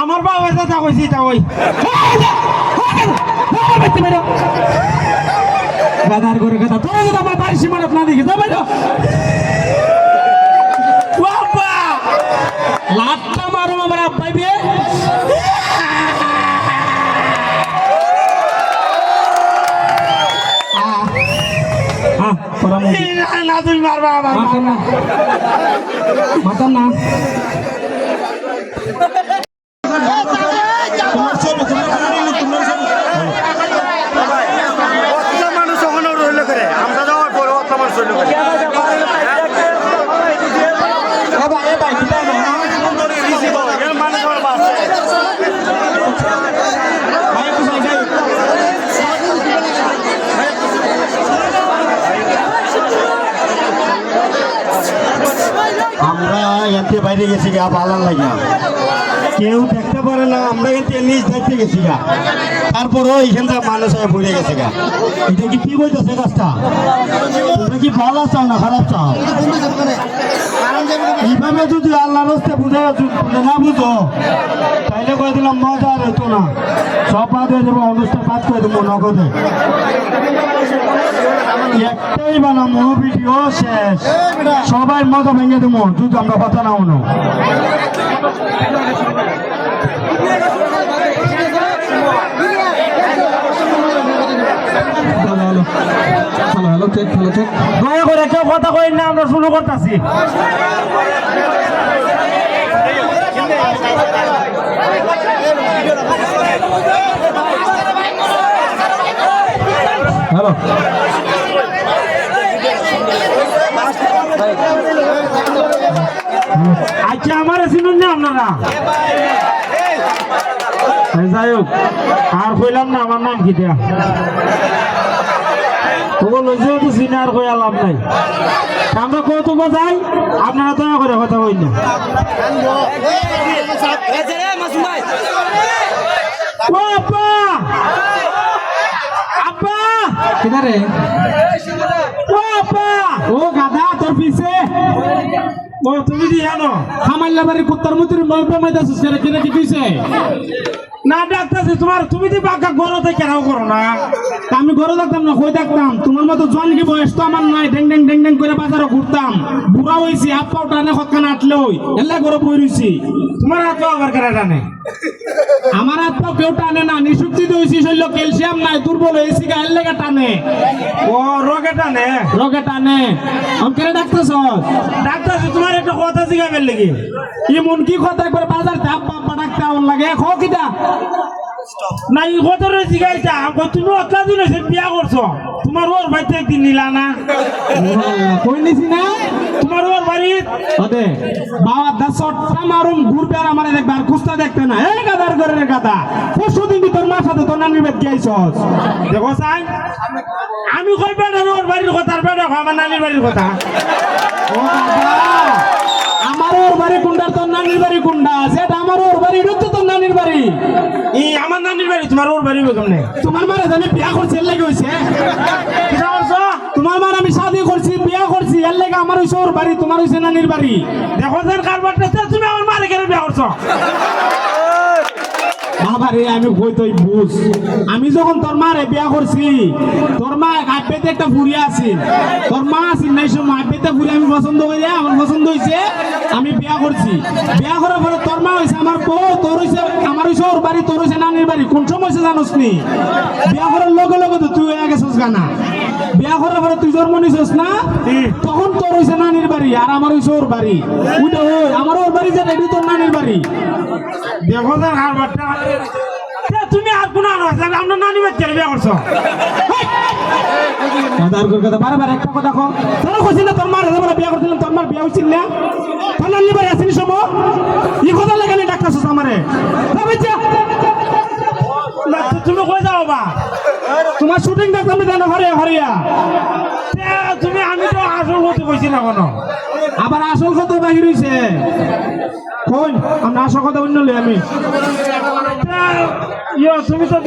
আমার বাবা কথা কইছি তা ওই। গাদার করে গাদা তোরা যদি আমার বাড়ির সীমানা না দেখি যাবে বাবা! লাটটা মারো আমার আব্বাই বিয়ে তোরা মুখে এই না, না তুমি মারবা আমার মাথা না মাথা না অতটা মানুষ ওখানে রইল করে আমরা যাওয়ার পরে অত মানুষ রইল করে এর মানুষ আমার বাঁচছে আমরা এতে বাইরে গেছি গা, ভালো লাগে কেউ দেখতে পারে না, আমরা কিন্তু নিজ দেখতে গেছি গা। তারপরও এইখানটা মানুষ হয়ে পড়ে গেছে গা। এটা কি কি বলতেছে কাজটা তোমরা কি ভালো চাও না খারাপ চাও? এইভাবে যদি আল্লাহ রাস্তে বুঝে না বুঝো, তাইলে করে দিলাম, মজা আর হতো না। সব বাদ হয়ে যাব অনুষ্ঠান বাদ করে দেবো, নগদে। একটাই বানাবো ভিডিও শেষ। সবাই মজা ভেঙে দেবো যদি আমরা কথা না দয়া করে কেউ কথা কই না আমরা শুরু করতেছি। হ্যালো। আচ্ছা আমার চিনুন না আপনারা? যাই হোক, আর কইলাম না, আমার নাম কি দেয়া? তোকে তো চিনে আর লাভ নাই। আমরা কৌতুক যাই? আপনারা দয়া করে কথা কই ও আব্বা ও গাদা তোর পিছে ও তুমি কি জানো? আমার বাড়ি কুত্তার মুতির নলপে মাইদাছিস কেন কিনে কি কইছে? না ডাক্তার তোমার, তুমি দি বাক্কা গরতে কেনাও করো না? আমি ঘরে থাকতাম না, কই থাকতাম? তোমার মতো জন কি বয়স তো আমার নাই ডেং ডেং ডেং ডেং করে বাজারে ঘুরতাম। বুড়া হইছি, হাত পাও টানে কতখান আটলে ওই এলা গরো বই রইছি। তোমার হাত আবার কেনা টানে? আমার হাত তো কেউ টানে না নিশুক্তি হইছি শৈল ক্যালসিয়াম নাই দুর্বল হয়েছি গায়ের লেগে টানে। ও রোগে টানে? রোগে টানে। আমি কেন ডাকতেছ? ডাক্তার তোমার একটা কথা জিগাবেন লেগে ইমন কি কথা? একবার বাজার তাপ বাপ্পা ডাকতে আমার লাগে। খ কিটা না এই কথা জিগাইতা আমকো তুমি অতলা দিন হইছে বিয়া করছ তোমার ওর বাড়িতে একদিন নিলা না। কই নিছি না? তোমার ওর বাড়ি ওদে বাবা দা সটটা মারুম ঘুরবে আর আমার দেখবে কুস্তা দেখতে না এই গাদার করে রে গাদা। পরশু দিন তোর মার সাথে তোর নানির বেদ গিয়েছস দেখো সাই আমি কই বেটা ওর বাড়ির কথা আর বেটা আমার নানির বাড়ির কথা। ও বাবা। আমার ওর বাড়ি কুন্ডা তোর নানির বাড়ি কুন্ডা সেটা আমার ওর বাড়ি এটা তো তোর নানির বাড়ি। এই আমার নানির বাড়ি তোমার ওর বাড়ি বেগম নেই তোমার মারে জানি বিয়া করছি এর লাগে হয়েছে তোমার মার আমি শাদি করছি বিয়া করছি এর লাগে আমার হইছে ওর বাড়ি তোমার হইছে নানির বাড়ি। দেখো কারবারটা তুমি আমার মালিকের বিয়া করছ। বাবা আমি কই তুই বুঝ। আমি যখন তোর মারে বিয়া করছি, তোর মা আইপেতে একটা ফুরি আছিল তোর মা আছিল নাই সময় আইপেতে ফুরি আমি পছন্দ করি আমার পছন্দ হইছে, আমি বিয়া করছি। বিয়া করার পরে তোর মা হইছে আমার বউ, তোর হইছে, আমার হইছে ওর বাড়ি, তোর হইছে নানির বাড়ি। কোন সময় জানোস নি? বিয়া করার লগে লগে তো তুই হয়ে গেছিস গানা বিয়া করার পরে তুই জন্ম নিছিস না? তখন তোর হইছে নানির বাড়ি আর আমার হইছে ওর বাড়ি। ওইটা ওই আমার ওর বাড়ি যেটা এটা তোর নানির বাড়ি। দেখো সেন কারবারটা তুমি আর কোন আনো আমরা নানি বাড়িতে বিয়া করছ। দাদার কথা বারবার একটা কথা কো তোরা কইছিস না তোর মার বিয়া করছিলাম তোর মার বিয়া হইছিল না? তোর নানি বাড়ি আসিনি সম ই কথা লাগে না ডাক্তার আমারে। যা না, তুমি কই যাও বা? তোমার শুটিং দেখলাম জানো হরিয়া হরিয়া। তুমি আমি তো আসল হতে কইছি না কোনো। আবার আসল কথা বাহির হইছে কোন আমরা আসল কথা অন্য লই আমি। ইয়ো তুমি তো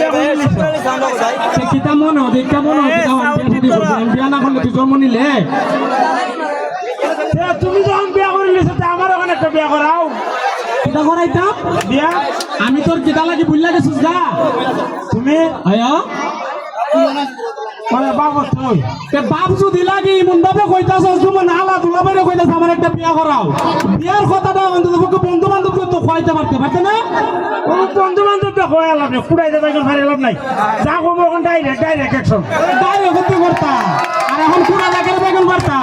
কিতা মনে কিতা মনে বিয়া না করলে তুই জন্ম নিলে? তে, তুমি যখন বিয়া করে তে আমার ওখানে একটা বিয়া করাও। কিটা করাইতাম। দিয়া? আমি তোর কিটা লাগি বুঝলা গেছিস গা তুমি? আয়া? মানে বাবু তুই? তে বাপ যদি লাগি ইমন ভাবে কইতাছ তুমি নালা দুলা বাইরে কইতাছ আমার একটা বিয়া করাও। বিয়ার কথাটা অন্তত পক্ষে বন্ধু বান্ধব তো কইতে পারতে পারতে না? কোনো বন্ধু বান্ধব নেই নাই। যা ডাইরেক্ট ডাইরেক্ট অ্যাকশন বাইরে করতে করতা আর এখন পুরা বেগুন পারতা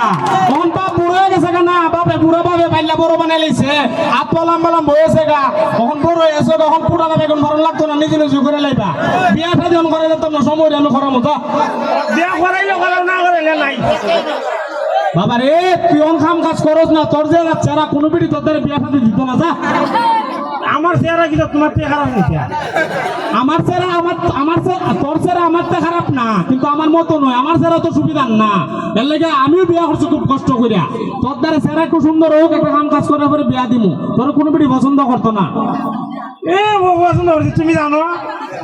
এখন বাপ বুড়ো হয়ে গেছে না বাপে বুড়ো ভাবে বাইলা বড় বানাই লাইছে। হাত পা লম্বা লম্বা হয়েছে গা। এখন বড় হয়েছে এখন পুরা বেগুন ভরণ লাগতো না নিজে নিজে করে লাইবা। বিয়া অন করে যেতাম না সময় আমি করার মতো। বিয়া করাইলে করাও না করাইলে নাই। বাবা রে তুই অন কাম কাজ করস না তোর যে চেরা কোনো পিড়ি তোর দ্বারা বিয়া শাদি দিত না যা। আমার চেহারা কিন্তু তোমার থেকে খারাপ নিতে আমার চেহারা আমার আমার তোর চেহারা আমার তো খারাপ না কিন্তু আমার মতো নয়। আমার চেহারা তো সুবিধা না। এর লেগে আমিও বিয়া করছি খুব কষ্ট করিয়া তোর দ্বারা চেহারা একটু সুন্দর হোক একটা কাম কাজ করার পরে বিয়া দিমু। তোর কোনো পিড়ি পছন্দ করতো না। এ পছন্দ করছি তুমি জানো?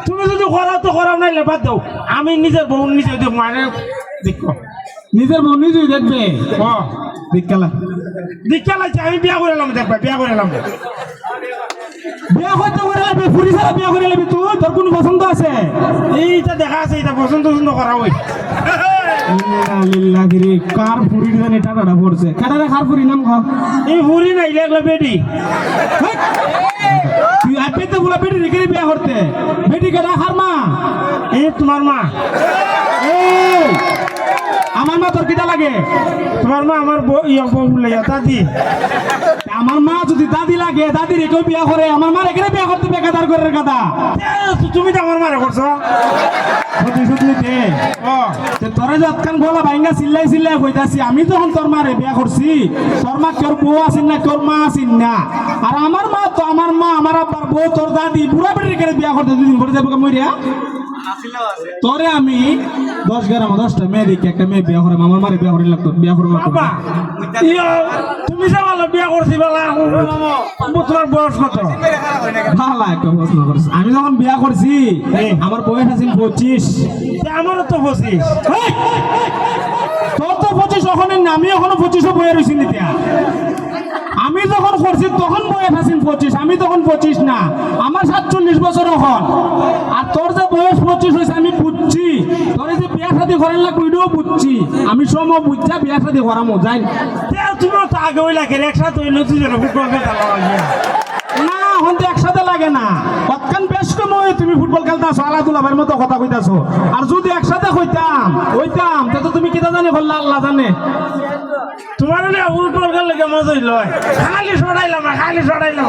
তুমি যদি করাও তো করাও নাইলে বাদ দাও। আমি নিজের বউ নিজে মানে দেখো। নিজের বউ নিজেই দেখবে। ও দেখালা দীক্ষা লাগছে আমি বিয়া করে এলাম দেখবা বিয়া করে এলাম। বিয়া করতে করে লাগবে ফুরি ছাড়া বিয়া করে লাগবি তুই তোর কোনো পছন্দ আছে এইটা দেখা আছে এটা পছন্দ পছন্দ করা ওই কার ফুরির জানি টাকাটা পড়ছে কাটারে কার ফুরি নাম খা এই ভুরি নাই এগুলো বেডি হেই! তুই বলা বেটি রেখে বিয়া করতে বেটি কেটা খার মা এই তোমার মা এই আমার মা তোর কিটা লাগে? তোমার মা আমার ইয়া দাদি। আমার মা যদি দাদি লাগে দাদি রেখেও বিয়া করে, আমার মা রেখে বিয়া করতে বেকাদার করে কথা। তুমি তো আমার মারে করছ। তোরে যতক্ষণ বলা ভাইঙ্গা চিল্লাই চিল্লাই কইতাছি, আমি যখন তোর মারে বিয়া করছি, তোর মা তোর বউ না তোর মা আসিন না। আর আমার মা তো আমার মা, আমার আব্বার বউ, তোর দাদি, বুড়া রেখে বিয়া করতে দুদিন করে যাব মরিয়া তোরে আমি দশ গ্রাম দশটা মেয়ে দেখি একটা মেয়ে বিয়া করে আমার মারে বিয়া করে লাগতো বিয়া করে তুমি যে ভালো বিয়া করছি বলা তোমার বয়স কত? ভালো একটা প্রশ্ন করছিস আমি যখন বিয়া করছি আমার বয়স আছে পঁচিশ। তে আমারও তো পঁচিশ। তোর তো পঁচিশ ওখানে আমি এখনও পঁচিশও বয়ে রয়েছি নিতিয়া আমি যখন করছি তখন বয়স আছেন পঁচিশ আমি তখন পঁচিশ না। আমার সাতচল্লিশ বছর এখন আর তোর যে বয়স পঁচিশ হয়েছে আমি বুঝছি তোর এই যে শাদি করার বুঝছি। আমি সময় বুঝছা বিয়া শাদি করামো যাই। তে তুমিও তো আগে ওই লাগে একসাথে হইল দুজনে ফুটবল খেলা না এখন তো একসাথে লাগে না। কতক্ষণ বেশ সময় তুমি ফুটবল খেলতাছো আলাদুলাভের মতো কথা কইতাছো। আর যদি একসাথে কইতাম কইতাম তো তুমি কিতা জানি বললা আল্লাহ জানে। তোমার ফুটবল খেলা লাগে মজা হইল? খালি সরাইলাম খালি সরাইলাম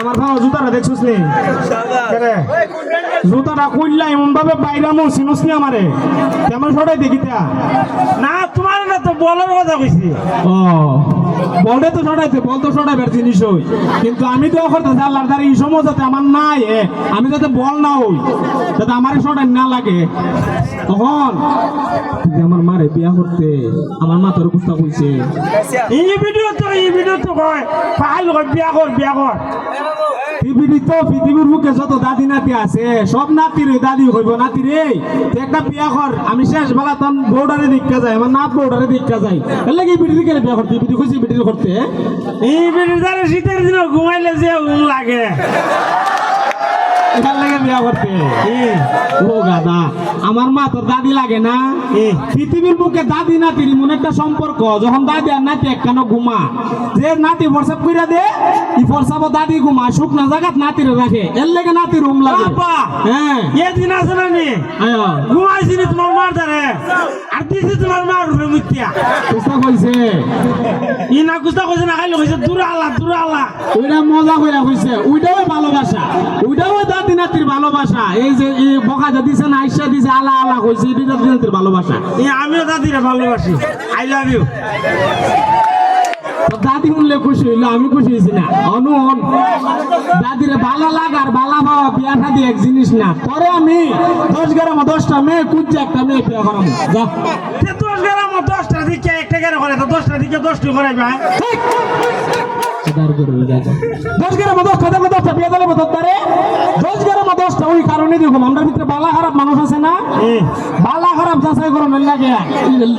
আমার ভাও জুতাটা দেখছিস নি? কেরে? জুতাটা কইলা এমন ভাবে বাইরামো চিনস নি আমারে? কেমন সরাই দেখিতা না তোমার না তো বলার কথা কইছি। ও বলটা তো সরাইতে বল তো সরাইবার জিনিস হই। কিন্তু আমি তো করতেছি আল্লাহর দ্বারা এই সময় যাতে আমার নাই আমি যাতে বল না হই যাতে আমার সরাই না লাগে। তখন আমার মারে বিয়া করতে আমার মা তোর বুঝতে কইছে। এই ভিডিও তো এই ভিডিও তো কয় বিয়া কর বিয়া কর। পৃথিবীর তো পৃথিবীর বুকে যত দাদি নাতি আছে, সব নাতির দাদি হইব নাতি রে বিয়া কর আমি শেষ বেলা তখন বউডারে দীক্ষা যায় আমার নাত বউডারে দীক্ষা যায়। এর লাগে বিটি কেন বিয়া করতে বিটি খুশি বিটি করতে এই ঘুমাইলে যে লাগে। এটার লাগে বিয়া করতে। ও গাদা আমার মা তোর দাদি লাগে না? এ। পৃথিবীর বুকে দাদি নাতির এমন একটা সম্পর্ক যখন দাদি আর নাতি একখানো ঘুমা যে নাতি ফরসাপ কইরা দে ই ফরসাপ দাদি ঘুমা শুকনা জায়গাত নাতির রাখে এর লাগে নাতি রুম লাগে। হ্যাঁ। এ দিন আছে না নি? ঘুমাইছি তোমার মার ধারে আর দিছি তোমার মার কইছে? ই না কুস্তা কইছে না খাইলে কইছে দূরে আল্লাহ দূরে আল্লাহ। ওইটা মজা কইরা কইছে ওইটাও ভালোবাসা ওইটাও দাদি নাতির ভালোবাসা। এই যে বকা যে দিছে না আইসা দিছে আলা আলা কইছে এটা দাদি নাতির ভালোবাসা। আমিও দাদিরে ভালোবাসি। আই লাভ ইউ দাদি শুনলে খুশি হইল আমি খুশি হয়েছি না। অনুন দাদিরে ভালো লাগ আর ভালো পাওয়া বিয়া শাদি এক জিনিস না। পরে আমি দশ গ্রাম দশটা মেয়ে কুচ্ছে একটা মেয়ে বিয়া করাবো। যা। দশ গ্রাম দশটা দিকে একটা গেলে করে দশটা দিকে দশটি করাইবে হ্যাঁ? দিলে দশ গ্রাম ওই কারণে দেখুন আমরা ভিতরে বালা খারাপ মানুষ আছে না? বালা খারাপ যাচাই করো মেল লাগে।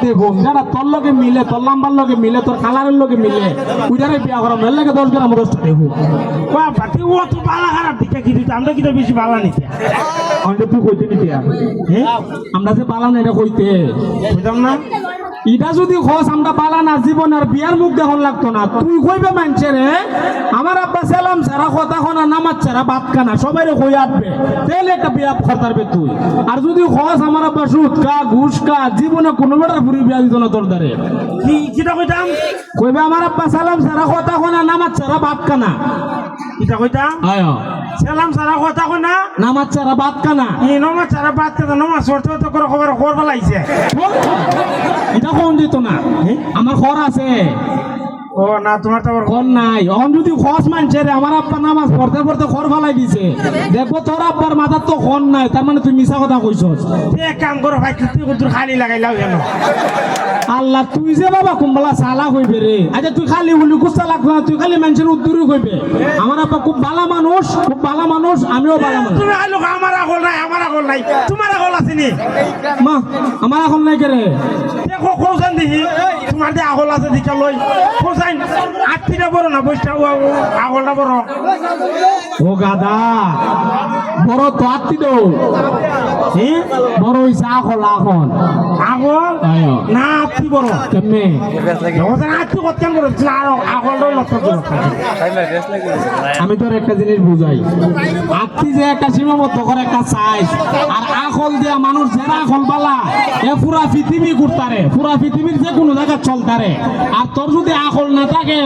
দেখুন। যারা তোর লগে মিলে তোর লাম্বার লগে মিলে তোর কালারের লগে মিলে ওইটারে বিয়া করো মেল লাগে গ্রাম দশটা দেখুন। তুই ও তো বালা খারাপ দিকে কি দিতে আমরা কিন্তু বেশি বালা নিতে? তুই কইতে নিতে আমরা যে বালা না এটা কইতে। বুঝলাম না? এটা যদি খস আমরা বালা না জীবন আর বিয়ার মুখ দেখুন লাগতো না। তুই কইবে মানছে রে আমার আব্বা সালাম ছাড়া কথা খনা নামাজ ছাড়া ভাত খানা সবাই কই আসবে তাহলে একটা বিয়া খতারবে তুই। আর যদি খস আমার আব্বা সুদ কা ঘুষ কা জীবনে কোনো বেটার পুরি বিয়া দিত না তোর দ্বারে। কি কিটা কইতাম? কইবে আমার আব্বা সালাম ছাড়া কথা খনা নামাজ ছাড়া ভাত খানা। কিটা কইতাম? আয় সালাম সারা কথা কই না? নামাজ ছাড়া ভাত খানা এই নমাজ সারা বাদ কথা নমাজ সরতে তো করে খবর খবর লাইছে এটা কোন দিত না? আমার খর আছে। ও না তোমার তো আবার খর নাই। অন যদি খস মানছে রে আমার আব্বা নামাজ পড়তে পড়তে খর ফালাই দিছে। দেখব তোর আব্বার মাথার তো খন নাই তার মানে তুই মিছা কথা কইছস। এক কাম করো ভাই তুই খালি লাগাইলাও কেন আল্লাহ তুই যে বাবা কুম্বলা সালা হইবে রে। আচ্ছা তুই খালি উলি গুসা লাগবে না তুই খালি মানুষের উদ্দুরি হইবে। আমার আপা খুব ভালো মানুষ খুব ভালো মানুষ আমিও ভালো মানুষ। তুমি আইলো আমার আগল নাই আমার আগল নাই। তোমার আগল আছে নি? মা আমার আগল নাই কে রে? দেখো। তোমার আগল আছে দিকে লই। কৌশান আটটিটা বড় না বইটা আগলটা বড়। ও গাদা বড় তো আত্মি দো বড় হইছে না আটটি বড়। কেমনে? আটটি আর লক্ষ্য আমি তোর একটা জিনিস বুঝাই। আপনি যে একটা সীমাবদ্ধ করে একটা সাইজ আর আখল দিয়া মানুষ যারা আখল বালা এ পুরা পৃথিবী ঘুরতারে পুরা পৃথিবীর যে কোনো জায়গা চলতারে আর তোর যদি আখল না থাকে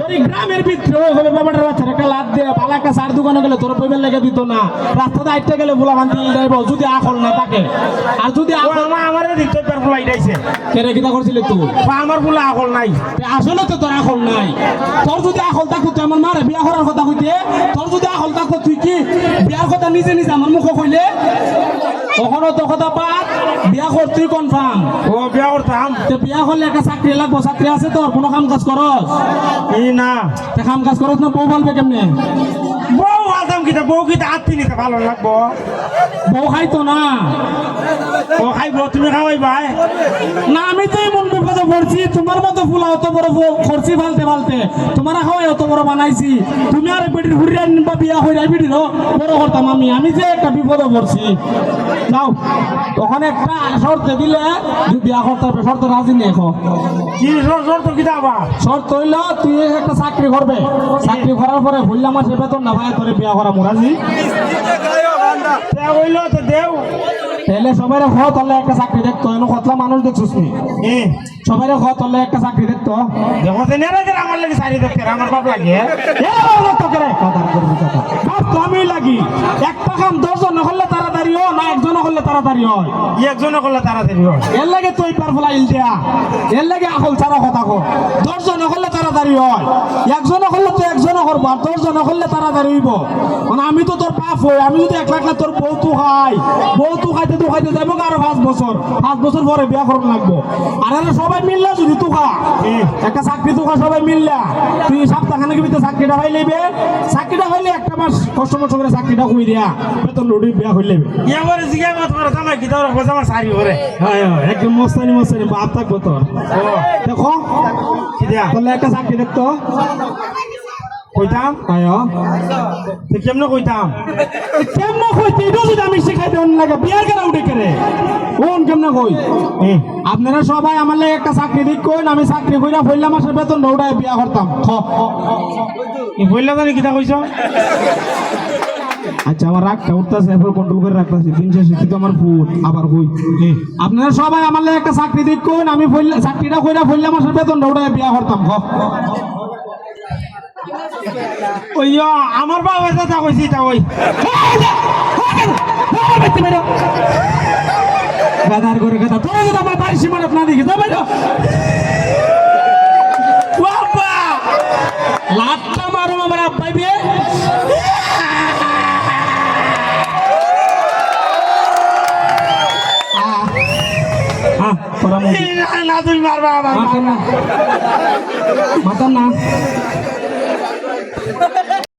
তোর গ্রামের ভিতরে হবে বাবাটার বাচ্চার একটা লাভ দিয়ে ভালো একটা সার দোকানে গেলে তোর পেমেন্ট লেগে দিত না। রাস্তাতে আইতে গেলে বলা বান্ধি যাইব যদি আখল না থাকে। আর যদি আমার দিতে তার ফুলাই দিয়েছে কেরে কিতা করছিলে তুই আমার বলে আগল নাই। আসলে তো তোর আখল নাই। তোর যদি আখল থাকতো তুই আমার মারে বিয়া করার কথা কইতে। তোর যদি আখল থাকতো তুই কি বিয়ার কথা নিজে নিজে আমার মুখে কইলে? কখনো তো কথা পাত বিয়া করতে কনফার্ম ও বিয়া করতাম তে বিয়া হলে একটা চাকরি লাগবো চাকরি আছে তোর কোনো কাম কাজ করস ই না। তে কাম কাজ করস না বউ বলবে কেমনে? বউ আত্মি নিতে ভালো লাগবো? বউ খাইতো না। ও খাইব তুমি খাওয়াই ভাই। না আমি তো এমন বিপদে পড়ছি। তোমার মতো ফুলা অত বড় খরচি ফালতে ফালতে তোমার খাওয়াই অত বড় বানাইছি। তুমি আর বেটির আনবা বিয়া বেটির বড় করতাম আমি। আমি যে একটা বিপদে পড়ছি। যাও। তখন একটা শর্ত দিলে বিয়া করতে হবে। শর্ত রাজি এখন। কি সর সর তো কিটা আবার? শর্ত হইল তুই একটা চাকরি করবে। চাকরি করার পরে হইলে আমার সে বেতন না ভাই তোরে বিয়া করা মোরাজি তে হইল তো দেও। তাহলে সবাই হ তাহলে একটা চাকরি দেখতো। এনে কতলা মানুষ দেখছিস নি এ সবাই হ তাহলে একটা চাকরি দেখতো। দেখো তো গেলে আমার লাগে সারি দেখতে আমার বাপ লাগে। আমি লাগি। একটা কাম দশজন হলে তাড়াতাড়ি হয় না একজন হলে তাড়াতাড়ি হয়। একজনে করলে তাড়াতাড়ি হয়। এর লাগে তুই পারফলা ইল দেয়া এর লাগে আহল ছাড়া কথা কো দশজন হলে তাড়াতাড়ি হয়। একজন হলে তো একজন করব আর দশজন হলে তাড়াতাড়ি হইব। মানে আমি তো তোর পাপ হই আমি যদি একলা একলা তোর বউ তু খাই। বউ তু খাইতে তু খাইতে যাব আরও পাঁচ বছর। পাঁচ বছর পরে বিয়া করুন লাগবো। আর এরা সবাই মিললে যদি তু খা। একটা চাকরি তু খা সবাই মিললা। তুই সপ্তাহখানেক ভিতরে চাকরিটা পাই লইবে। চাকরিটা পাইলে একটা মাস কষ্ট মষ্ট করে চাকরিটা কই দিয়া বেতন রুটি বিয়া হইলে এবার জিগাই মত করে জামাই কিটা রাখব আমার শাড়ি করে হ্যাঁ একদম মস্তানি মস্তানি বাপ থাকব তোর। দেখো। কি তাহলে একটা চাকরি দেখতো? কইতাম? আয় তো কেমনে কইতাম? কেমন কইতে? এটা যদি আমি শিখাই দেন লাগে। বিয়ার কেন উঠে কেরে কোন কেমন কই? আপনারা সবাই আমার লাগে একটা চাকরি দিক কইন আমি চাকরি কইরা পয়লা মাসের বেতন উঠায় বিয়া করতাম। খ বললা জানি কিটা কইছ? আচ্ছা আমার রাগটা উঠতেছে এরপর কন্ট্রোল করে রাখতেছি। দিন শেষে কিন্তু আমার ভুল আবার কই? আপনারা সবাই আমার লাগে একটা চাকরি কইন আমি চাকরিটা কইরা পয়লা মাসের বেতন উঠায় বিয়া করতাম আমার বাবা দাদা কইছি তা ওই। গাদার করে গাদা তোরা যদি আমার বাড়ির সীমানা না দেখি যাবে না, তুমি মারবা আবার মারবা না না।